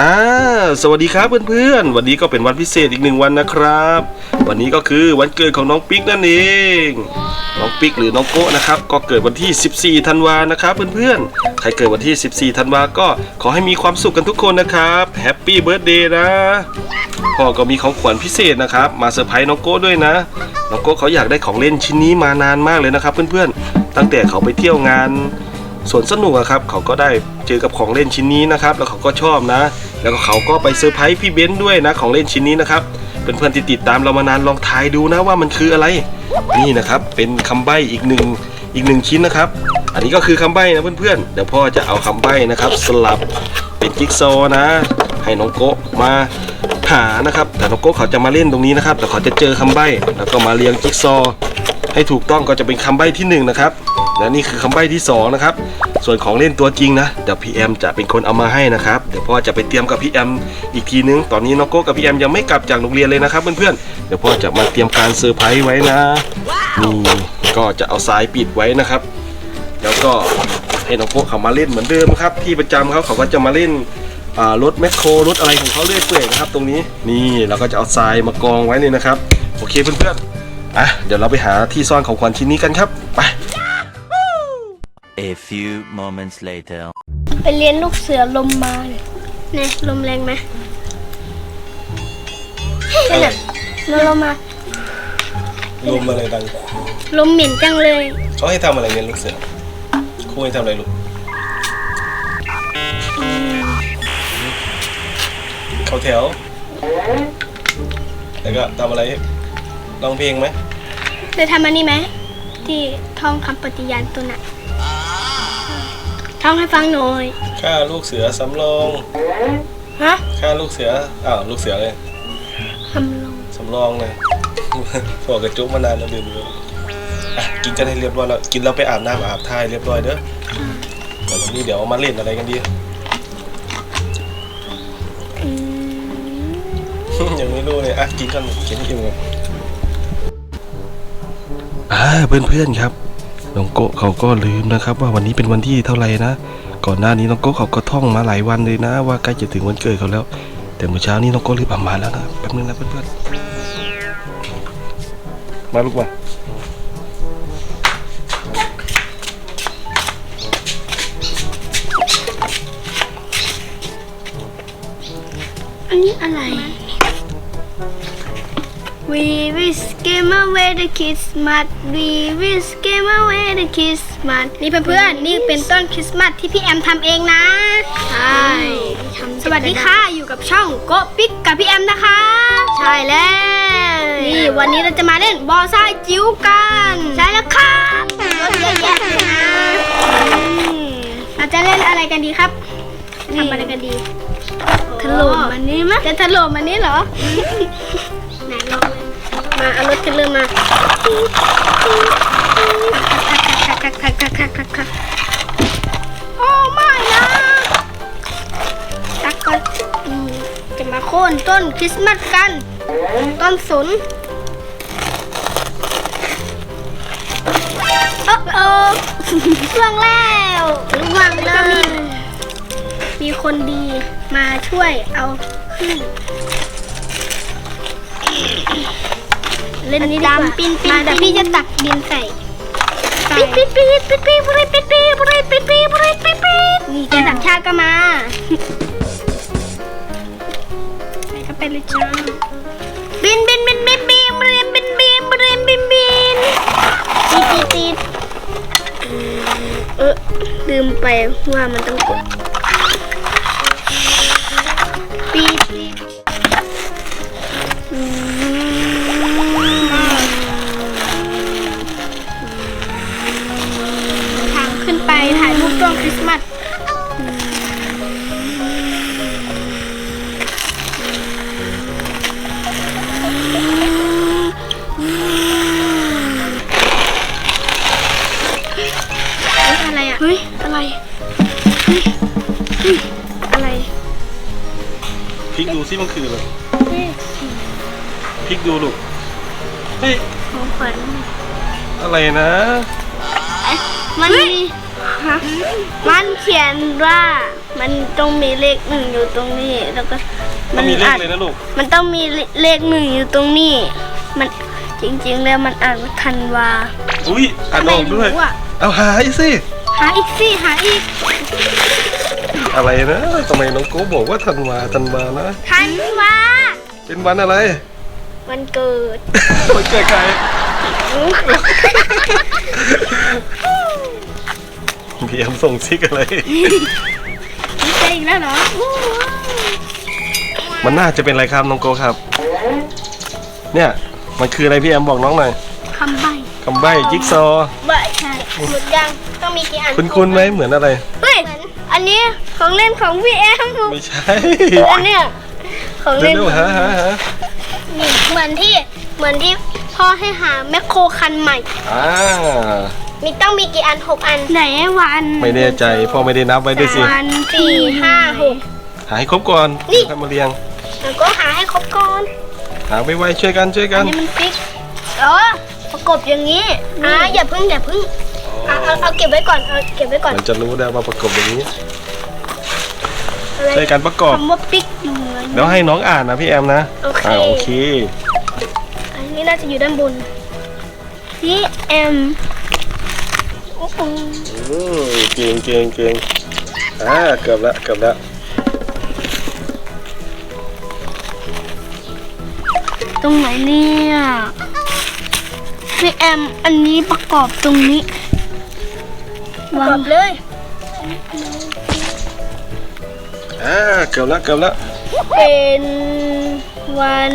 อ่าสวัสดีครับเพื่อนๆ วันนี้ก็เป็นวันพิเศษอีกหนึ่งวันนะครับ วันนี้ก็คือวันเกิดของน้องปิ๊กนั่นเองน้องปิ๊กหรือน้องโกะนะครับก็เกิดวันที่ 14 ธันวานะครับเพื่อนๆ ใครเกิดวันที่ 14 ธันวาก็ขอให้มีความสุขกันทุกคนนะครับแฮปปี้เบิร์ดเดย์นะพ่อก็มีของขวัญพิเศษนะครับ มาเซอร์ไพรส์น้องโก้ด้วยนะน้องโก้เขาอยากได้ของเล่นชิ้นนี้มานานมากเลยนะครับ เพื่อนๆ ตั้งแต่เขาไปเที่ยวงานสวนสนุกครับเขาก็ได้เจอกับของเล่นชิ้นนี้นะครับ แล้วเขาก็ชอบนะ แล้วก็เขาก็ไปเซอร์ไพรส์พี่เบนซ์ด้วยนะของเล่นชิ้นนี้นะครับเพื่อนๆที่ติดตามเรามานานลองทายดูนะว่ามันคืออะไร นี่นะครับเป็นคำใบ้อีกหนึ่งอีกหนึ่งชิ้นนะครับ อันนี้ก็คือคำใบ้นะเพื่อนๆเดี๋ยวพ่อจะเอาคำใบ้นะครับ สลับเป็นจิ๊กซอว์นะ ให้น้องโกะมาหานะครับ แต่น้องโกะเขาจะมาเล่นตรงนี้นะครับแต่เขาจะเจอคำใบ้แล้วก็มาเรียงจิ๊กซอว์ให้ถูกต้องก็จะเป็นคำใบ้ที่หนึ่งนะครับ และนี่คือคำใบ้ที่สองนะครับ ส่วนของเล่นตัวจริงนะ เดี๋ยวพี่แอมจะเป็นคนเอามาให้นะครับ เดี๋ยวพ่อจะไปเตรียมกับพี่แอมอีกทีนึง ตอนนี้น้องโก้กับพี่แอมยังไม่กลับจากโรงเรียนเลยนะครับเพื่อนๆ เดี๋ยวพ่อจะมาเตรียมการเซอร์ไพรส์ไว้นะนี่ก็จะเอาสายปิดไว้นะครับ แล้วก็ให้น้องโก้เขามาเล่นเหมือนเดิมครับ ที่ประจำเขาเขาก็จะมาเล่นรถแมคโครรถอะไรของเขาเรื่อยเปื่อยนะครับ ตรงนี้นี่เราก็จะเอาทรายมากองไว้เลยนะครับ โอเคเพื่อนๆอะเดี๋ยวเราไปหาที่ซ่อนของขวัญชิ้นนี้กันครับไป A few moments later. ไปเรียนลูกเสือลมมาเนี่ยเนี่ยลมแรงไหมนั่นน่ะมันลมมา ลมอะไรดังลมเหม็นจังเลย เขาให้ทำอะไรเนี่ยลูกเสือครูให้ทำอะไรลูกเขาแถว แล้วก็ทำอะไรร้องเพลงไหมได้ทำอันนี้ไหมที่ท่องคำปฏิญาณตัวน่ะ ท่องให้ฟังหน่อยฆ่าลูกเสือสำรองฮะฆ่าลูกเสืออ้าวลูกเสือเลยคำลงสำรองเลยพอกระจุกมานานแล้วดื่มเลยอะกินกันให้เรียบร้อยแล้วกินแล้วไปอาบน้ำอาบท่ายเรียบร้อยเด้อเดี๋ยววันนี้เดี๋ยวมาเล่นอะไรกันดีอืมยังไม่รู้เลยอะกินกันกินให้อิ่มก่อนอ่าเพื่อนๆครับ น้องโกะเขาก็ลืมนะครับ ว่าวันนี้เป็นวันที่เท่าไหร่นะ ก่อนหน้านี้น้องโกะเขาก็ท่องมาหลายวันเลยนะ ว่าใกล้จะถึงวันเกิดเขาแล้ว แต่เมื่อเช้านี้น้องโกะลืมอ่านมาแล้วนะแป๊บนึงนะเพื่อนๆมาลูกมาอันนี้อะไร We will scare away the Christmas We will scare away the Christmas นี่เพื่อนๆ นี่เป็นต้นคริสต์มาสที่พี่แอมทำเองนะ ใช่ สวัสดีค่ะ อยู่กับช่องโกะปิ๊กกับพี่แอมนะคะ ใช่แล้ว นี่วันนี้เราจะมาเล่นบอลซ่าจิ๋วกัน ใช่แล้วครับรถเยอะแยะเลยนะอืมเราจะเล่นอะไรกันดีครับทำอะไรกันดี ถล่มมันนี้มั้ยจะถล่มมันนี้เหรอ มาเอารถกันเริ่มาโอ้ไม่นะตักก็อืมจะมาโค่นต้นคริสต์มาสกัน ต้นสนโอ้โอ้ล่วงแล้วล่วงเลย มีคนดีมาช่วยเอาขึ้น เล่นนี้ดีกว่าปินปินมาเดี๋ยวพี่จะตักดินใส่ปิดปิดปิดปิดปิดปิดปิดปิดปิดปิดปิดปิดปิดปิดนี่แกต่างชาติก็มาใส่เข้าไปเลยจ้าบินบินบินบินบินบินบินบินบินบินบินติดติดติดเออลืมไปว่ามันต้องกด ดูซิมันคืออะไรพลิกดูลูกเฮ้ยของขวัญอะไรนะมันมีฮะมันเขียนว่ามันต้องมีเลขหนึ่งอยู่ตรงนี้ แล้วก็มันมีเลขอ่านเลยนะลูกมันต้องมีเลขหนึ่งอยู่ตรงนี้ มันจริงๆแล้วมันอ่านว่าธันวาอุ้ยอ่านออกด้วย ทำไมรู้อะเอาหายสิหาอีกสิหาอีก อะไรนะทำไมน้องโก้บอกว่าธันวาธันวานะธันวาเป็นวันอะไร วันเกิดวันเกิดใครพี่แอมส่งซิกอะไร ดีใจอีกแล้วเหรอมันน่าจะเป็นอะไรครับน้องโก้ครับ เนี่ย มันคืออะไรพี่แอมบอกน้องหน่อยคำใบ้คำใบ้จิ๊กซอว์ใบใช่หมดยังต้องมีกี่อันคุณคุณไหมเหมือนอะไร เฮ้ยอัน นี้ของเล่นของพี่แอมไม่ใช่อันเนี้ยของเล่นเร็วๆหาหาหานี่เหมือนที่เหมือนที่พ่อให้หาแมคโครคันใหม่ อ่ามีต้องมีกี่อันหกอันไหนวันไม่แน่ใจพ่อไม่ได้นับไว้ด้วยสิวันสี่ห้าหกหาให้ครบก่อนนี่เดี๋ยวค่อยมาเรียงแล้วก็หาให้ครบก่อนหาไวๆช่วยกันช่วยกัอันนนี้มันฟิกอ๋อประกบอย่างนี้อ่าอย่าพึ่งอย่าพึ่ง เอาเอาเอาเก็บไว้ก่อนเอาเก็บไว้ก่อนมันจะรู้ได้ว่าประกบอย่างนี้อะไรช่วยกันประกอบคำว่าปิกอยู่ไหนเดี๋ยวให้น้องอ่านนะพี่แอมนะโอเคอ่าโอเค อันนี้น่าจะอยู่ด้านบน C M โอ้โหอืมเก่งเก่งเก่งอ่าเกือบละเกือบละตรงไหนเนี่ยพี่แอมอันนี้ประกอบตรงนี้ ประกอบเลยอ่าเกือบละเกือบละเป็นวัน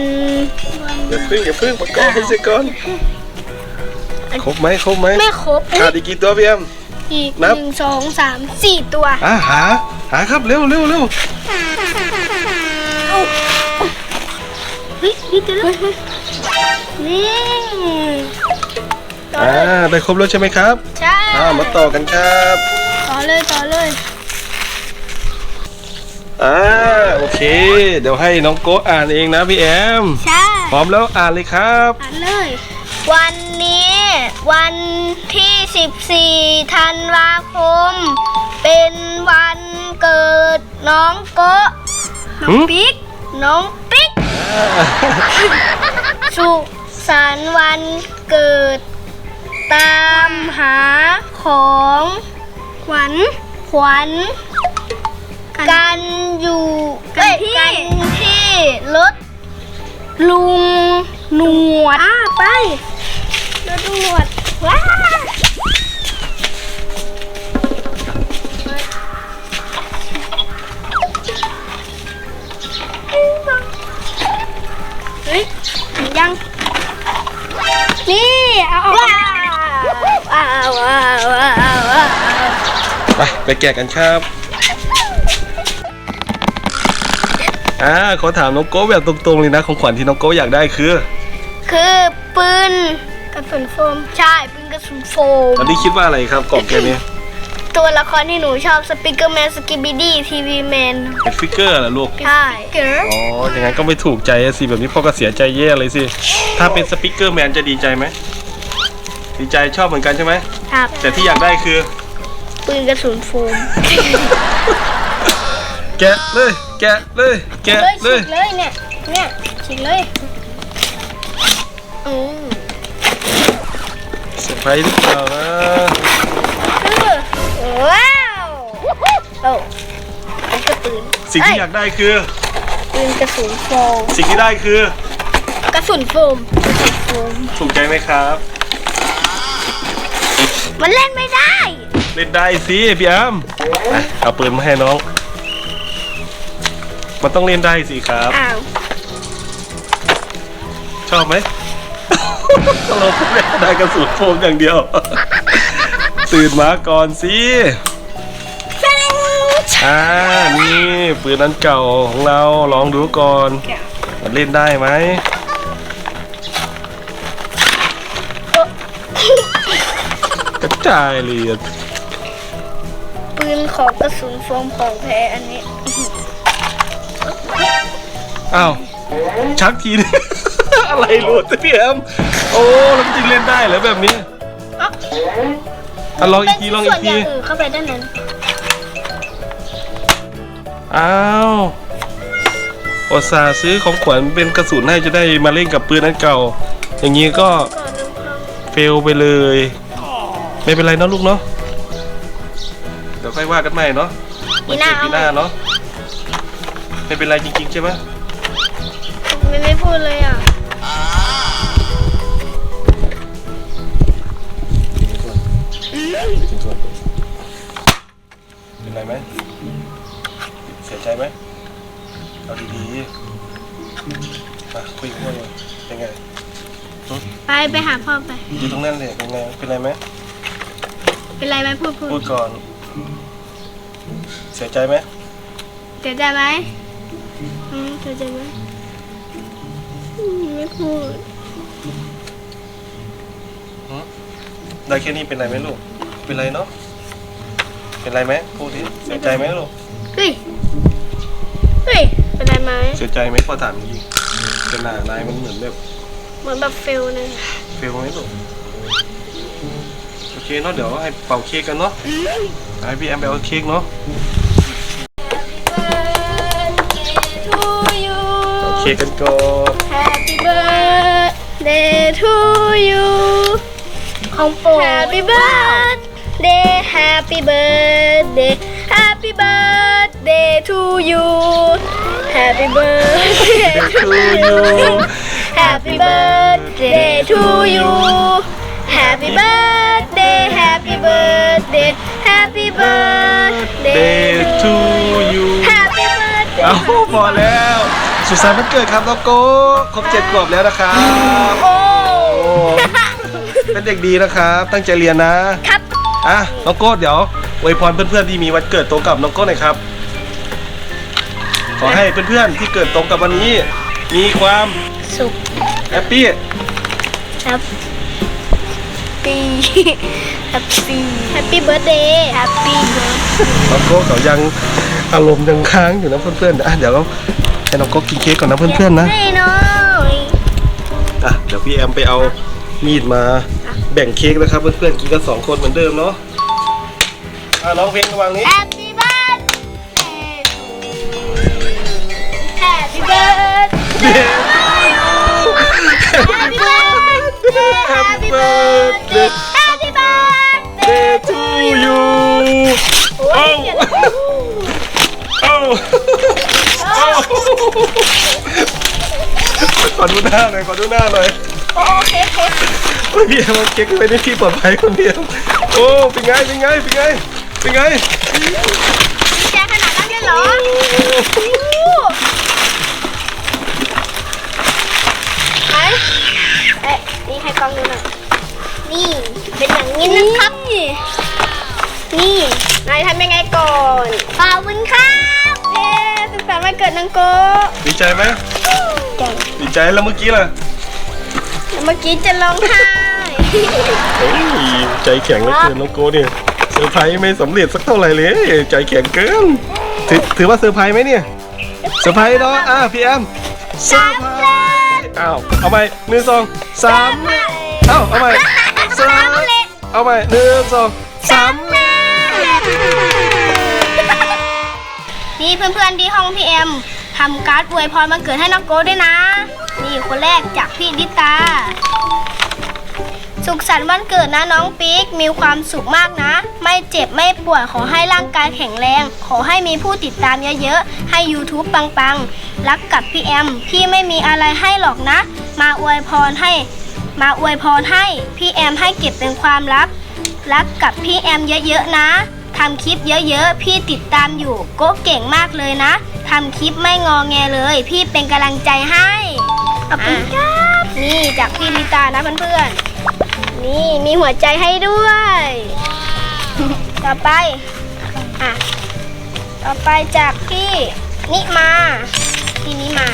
อย่าเพึ่งอย่าเพึ่งประกอบให้เสร็จก่อนครบไหมครบไหมไม่ครบขาดอีกกี่ตัวพี่แอมอีกนัหบนึ่งสองสามสี่ตัวอ่าหาหาครับเร็วเร็วเร็วเฮ้ยนี่จะเลยนี่ต่ออ่าเลยได้ครบแล้วใช่ไหมครับ ใช่ อ่ามาต่อกันครับต่อเลยต่อเลยอ่าโอเค เดี๋ยวให้น้องโกะอ่านเองนะพี่แอมใช่พร้อมแล้วอ่านเลยครับ อ่านเลย วันนี้ วันที่ 14 ธันวาคม เป็นวันเกิดน้องโกะน้องหืมปิ๊กน้องปิ๊ก สุขสันต์วันเกิด ตามหาของขวัญขวัญกันอยู่กันที่กันที่รถลุงหนวดอ่าไปรถลุงหนวดว้าเฮ้ยเห็นยัง นี่ เอาว้าว ว้าวว้าวว้าวว้าวไปไปแกะกันครับอ่าขอถามน้องโก้แบบตรงๆเลยนะของขวัญที่น้องโก้อยากได้คือคือปืนกระสุนโฟมใช่ปืนกระสุนโฟมตอนนี้คิดว่าอะไรครับกล่องแกนี้ตัวละครที่หนูชอบสปิเกอร์แมนสกิบิดี้ทีวีแมนเป็นฟิกเกอร์เหรอลูก ใช่เก๋อ๋ออย่างนั้นก็ไม่ถูกใจอะสิแบบนี้พ่อก็เสียใจแย่เลยสิ ถ้าเป็นสปิกเกอร์แมนจะดีใจไหม ดีใจชอบเหมือนกันใช่ไหม ครับแต่ที่อยากได้คือ ปืนกระสุนโฟมแกะเลย แกะเลย แกะเลยเลฉีย กเลยเนี่ยเนี่ยฉีกเลยอืมเซอร์ไพรส์หรือเปล่านะคือว้าวโอ้เป็นกระปืนสิ่งที่อยากได้คือปืนกระสุนโฟมสิ่งที่ได้คือ กระสุนโฟมกระสุนโฟมถูกใจไหมครับ มันเล่นไม่ได้ เล่นได้สิพี่แอมอะเอาปืนมาให้น้อง มันต้องเล่นได้สิครับ อ้าวชอบไหม เราพูดได้กระสุนโฟมอย่างเดียว ตื่นมาก่อนสิอ่านี่ปืนนั้นเก่าของเราลองดูก่อน มันเล่นได้ไหม กระจายเลยอะปืนของกระสุนโฟมของแท้อันนี้อ้าวชักทีนึง อะไรหลุดพี่แอมโอ้แล้วมันจริงเล่นได้เหรอแบบนี้อะลองอีกทีลองอีกทีเป็นส่วนอย่างอื่นเข้าไปด้านนั้นอ้าวอุตส่าห์ซื้อของขวัญเป็นกระสุนให้จะได้มาเล่นกับปืนอันเก่า อย่างนี้ก็ก่อนลืมพังเฟลไปเลย ไม่เป็นไรเนาะลูกเนาะเดี๋ยวค่อยว่ากันใหม่เนาะปีหน้าปีหน้าเนาะไม่เป็นไรจริงๆใช่ไหมไม่ไม่พูดเลยอะเป็นไรไหมเสียใจไหมเอาดีๆมาคุยกันเลยเป็นไงไปไปหาพ่อไปอยู่ตรงนั้นเลยเป็นไงเป็นไรไหม เป็นไรไหมพูดพูพูดดก่อน เสียใจไหมเสียใจไหมอืมเสียใจไหมอืมไม่พูดได้แค่นี้เป็นไรไหมลูก เป็นไรเนาะ เป็นไรไหมพูดดิเสียใจไหมลูก เฮ้ยเฮ้ยเป็นไรไหมเสียใจไหมพอถามจริงๆเป็นหน้านายมันเหมือนแบบเหมือนแบบเฟลเลย เฟลไหมลูกโอ เคเนาะเดี๋ยวให้เป่าเค้กกันเนาะให้พี่แอมไปเอาเค้กเนาะ to you เป่าเค้กกันก่อน Happy birthday to you ของโปร Happy birthday Happy birthday Happy birthday to you Happy birthday to you Happy birthday to you Happy birthday Happy birthday Happy birthday Day to you Happy birthday เอาพอแล้ว สุขสันต์วันเกิดครับน้องโก้ครบเจ็ดขวบแล้วนะครับโอ้โอ้เป็นเด็กดีนะครับ ตั้งใจเรียนนะ ครับอะน้องโก้เดี๋ยวอวยพรเพื่อนๆที่มีวันเกิดตรงกับน้องโก้หน่อยครับ ขอให้เพื่อนๆที่เกิดตรงกับวันนี้ มีความสุขแฮปปี้ครับ ปีแฮปปี้แฮปปี้เบิร์ดเดย์แฮปปี้เบิร์ดน้องโก้เขายังอารมณ์ยังค้างอยู่นะเพื่อนๆอะเดี๋ยวเราให้น้องโก้กินเค้กก่อนนะเพื่อนๆนะให้น้อยอะเดี๋ยวพี่แอมไปเอามีดมาแบ่งเค้กนะครับเพื่อนๆกินกันสองคนเหมือนเดิมเนาะอะน้องเพลงระวังนี้แฮปปี้เบิร์ด แฮปปี้เบิร์ดแฮปปี้เบิร์ดแฮปปี้เบิร์ดแฮปปี้เบิร์ด Day to you โอ้เอ้ายเอ้าเอ้าขอดูหน้าหน่อยขอดูหน้าหน่อยโอเคโอเคโอ้ยพี่แอมเอาเค้กไปในที่ปลอดภัยคนเดียวโอ้เป็นไงเป็นไงเป็นไงเป็นไงดีใจขนาดนั้นเลยเหรอ ให้กล้องดูหน่อย นี่ เป็นอย่างนี้นะครับ นี่นายทำยังไงก่อนขอบคุณครับเย้สุขสันต์วันเกิดนังโกดีใจไหมเก่งดีใจแล้วเมื่อกี้ล่ะเมื่อกี้จะร้องไห้เฮ้ยใจแข็งเหลือเกินน้องโกเนี่ยเซอร์ไพรส์ไม่สำเร็จสักเท่าไหร่เลย ใจแข็งเกิน ถือถือว่าเซอร์ไพรส์ไหมเนี่ย เซอร์ไพรส์เนาะอะพี่แอมเซอร์ไพรส์ อ้าวเอาใหม่หนึ่งสองสามเอ้าเอาใหม่สามเอาใหม่หนึ่งสองสามนี่เพื่อนๆที่ห้องพี่เอ็มทำการ์ดอวยพรมันเกิดให้น้องโก้ด้วยนะ นี่คนแรกจากพี่ดิตา สุขสันต์วันเกิดนะน้องปิ๊ก มีความสุขมากนะ ไม่เจ็บไม่ป่วยขอให้ร่างกายแข็งแรง ขอให้มีผู้ติดตามเยอะๆ ให้ YouTube ปังๆ รักกับพี่แอม พี่ไม่มีอะไรให้หรอกนะ มาอวยพรให้ มาอวยพรให้ พี่แอมให้เก็บเป็นความลับ รักกับพี่แอมเยอะๆนะทำคลิปเยอะๆ พี่ติดตามอยู่โก็เก่งมากเลยนะทำคลิปไม่งอแงเลย พี่เป็นกำลังใจให้ขอบคุณครับนี่จากพี่ลิตานะเพื่อนๆ นี่มีหัวใจให้ด้วย ต่อไป อะ ต่อไปจากพี่นิมาพี่นิมา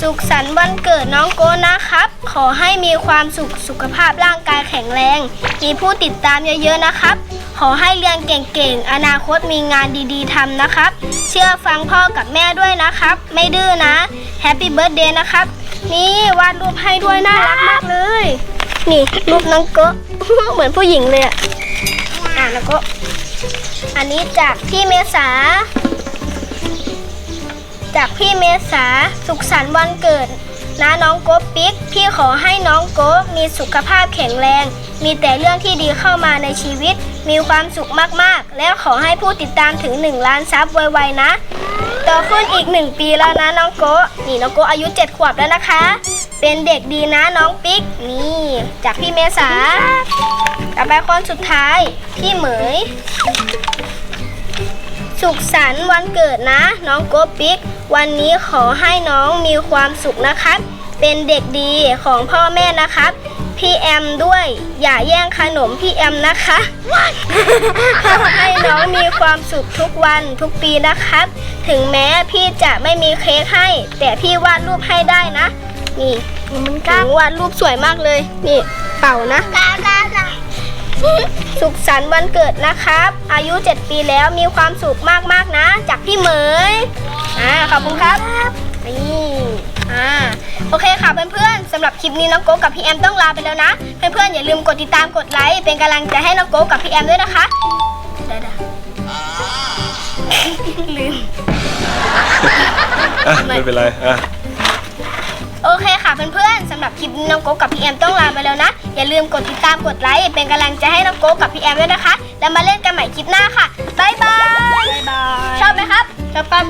สุขสันต์วันเกิดน้องโกนะครับ ขอให้มีความสุขสุขภาพร่างกายแข็งแรง มีผู้ติดตามเยอะๆนะครับ ขอให้เรียนเก่งๆ อนาคตมีงานดีๆทำนะครับ เชื่อฟังพ่อกับแม่ด้วยนะครับ ไม่ดื้อนะ แฮปปี้เบิร์ดเดย์นะครับ นี่วาดรูปให้ด้วยน่ารักมากเลย นี่รูปน้องโกเหมือนผู้หญิงเลยอะอะน้องโกอันนี้จากพี่เมษา จากพี่เมษาสุขสันต์วันเกิดนะน้องโกปิ๊ก พี่ขอให้น้องโกมีสุขภาพแข็งแรง มีแต่เรื่องที่ดีเข้ามาในชีวิต มีความสุขมากๆ และขอให้ผู้ติดตามถึง 1 ล้านซับไวๆนะ โตขึ้นอีก1ปีแล้วนะน้องโกนี่น้องโกอายุ7ขวบแล้วนะคะ เป็นเด็กดีนะน้องปิ๊ก นี่ จากพี่เมษาต่อไปคนสุดท้าย พี่เหมย สุขสันต์วันเกิดนะ น้องโกปิ๊ก วันนี้ขอให้น้องมีความสุขนะครับ เป็นเด็กดีของพ่อแม่นะครับ พี่แอมด้วย อย่าแย่งขนมพี่แอมนะคะขอให้น้องมีความสุขทุกวันทุกปีนะครับ ถึงแม้พี่จะไม่มีเค้กให้ แต่พี่วาดรูปให้ได้นะ นี่มันถึงวาดรูปสวยมากเลย นี่ เป่านะ สุขสันต์วันเกิดนะครับ อายุ 7 ปีแล้วมีความสุขมากๆนะ จากพี่เหมยอ่าขอบคุณครับนี่ อ่าโอเคค่ะเพื่อนๆสำหรับคลิปนี้น้องโก้กับพี่แอมต้องลาไปแล้วนะ เพื่อนๆอย่าลืมกดติดตามกดไลค์เป็นกำลังใจให้น้องโก้กับพี่แอมด้วยนะคะเดี๋ยวๆลืม อะไม่เป็นไรอะ โอเคค่ะเพื่อนๆสำหรับคลิปนี้น้องโก้กับพี่แอมต้องลาไปแล้วนะ อย่าลืมกดติดตามกดไลค์เป็นกำลังใจให้น้องโก้กับพี่แอมด้วยนะคะ แล้วมาเล่นกันใหม่คลิปหน้าค่ะบ๊ายบาย ชอบไหมครับ ชอบครับ